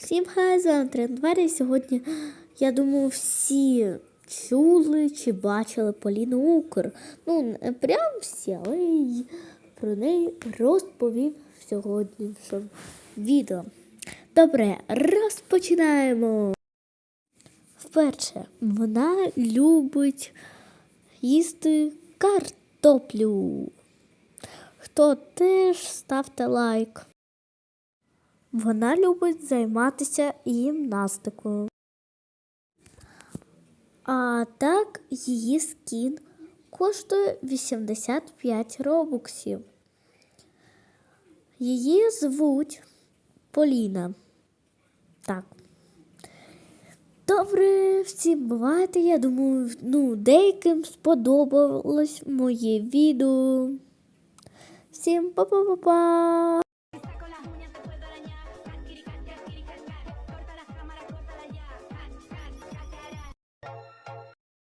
Всім хай завтра. Двері сьогодні, я думаю, всі чули чи бачили Поліну Укр. Ну, не прям всі, але й про неї розповів в сьогоднішньому відео. Добре, розпочинаємо. Вперше, вона любить їсти картоплю. Хто теж ставте лайк. Вона любить займатися гімнастикою. А так її скін коштує 85 робоксів. Її звуть Поліна. Так. Добре, всім бувайте. Я думаю, ну, деяким сподобалось моє відео. Всім па-па-па-па!